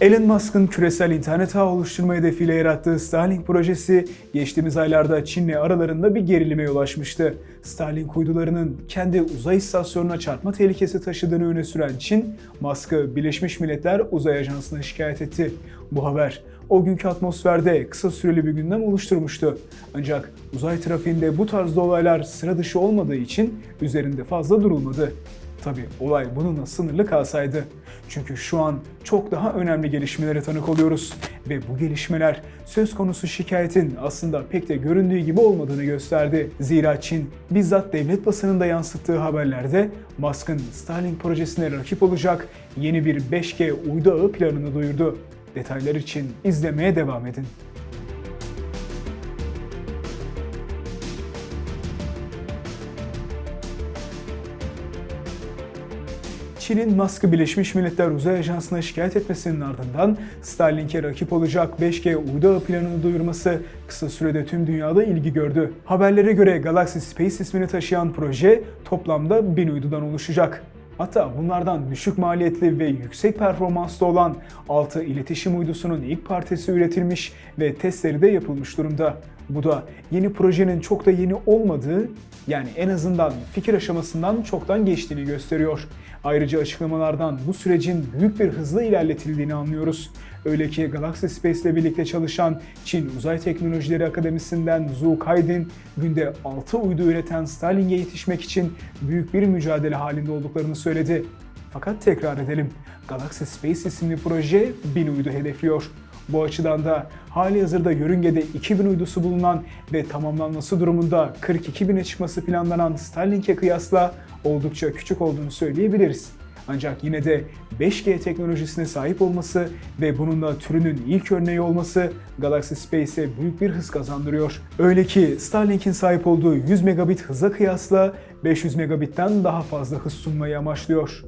Elon Musk'ın küresel internet ağı oluşturma hedefiyle yarattığı Starlink projesi geçtiğimiz aylarda Çin'le aralarında bir gerilime yol açmıştı. Starlink uydularının kendi uzay istasyonuna çarpma tehlikesi taşıdığını öne süren Çin, Musk'ı Birleşmiş Milletler Uzay Ajansı'na şikayet etti. Bu haber o günkü atmosferde kısa süreli bir gündem oluşturmuştu. Ancak uzay trafiğinde bu tarzda olaylar sıra dışı olmadığı için üzerinde fazla durulmadı. Tabi olay bununla sınırlı kalsaydı. Çünkü şu an çok daha önemli gelişmelere tanık oluyoruz. Ve bu gelişmeler söz konusu şikayetin aslında pek de göründüğü gibi olmadığını gösterdi. Zira Çin bizzat devlet basınında yansıttığı haberlerde Musk'ın Starlink projesine rakip olacak yeni bir 5G uydu ağı planını duyurdu. Detaylar için izlemeye devam edin. Çin'in Musk'ı Birleşmiş Milletler Uzay Ajansı'na şikayet etmesinin ardından Starlink'e rakip olacak 5G uydu planını duyurması kısa sürede tüm dünyada ilgi gördü. Haberlere göre Galaxy Space ismini taşıyan proje toplamda 1000 uydudan oluşacak. Hatta bunlardan düşük maliyetli ve yüksek performanslı olan 6 iletişim uydusunun ilk partisi üretilmiş ve testleri de yapılmış durumda. Bu da yeni projenin çok da yeni olmadığı, yani en azından fikir aşamasından çoktan geçtiğini gösteriyor. Ayrıca açıklamalardan bu sürecin büyük bir hızla ilerletildiğini anlıyoruz. Öyle ki Galaxy Space ile birlikte çalışan Çin Uzay Teknolojileri Akademisi'nden Zhu Kaidin günde 6 uydu üreten Starlink'e yetişmek için büyük bir mücadele halinde olduklarını söyledi. Fakat tekrar edelim, Galaxy Space isimli proje 1000 uydu hedefliyor. Bu açıdan da hali hazırda yörüngede 2000 uydusu bulunan ve tamamlanması durumunda 42 bine çıkması planlanan Starlink'e kıyasla oldukça küçük olduğunu söyleyebiliriz. Ancak yine de 5G teknolojisine sahip olması ve bununla türünün ilk örneği olması Galaxy Space'e büyük bir hız kazandırıyor. Öyle ki Starlink'in sahip olduğu 100 megabit hıza kıyasla 500 megabitten daha fazla hız sunmayı amaçlıyor.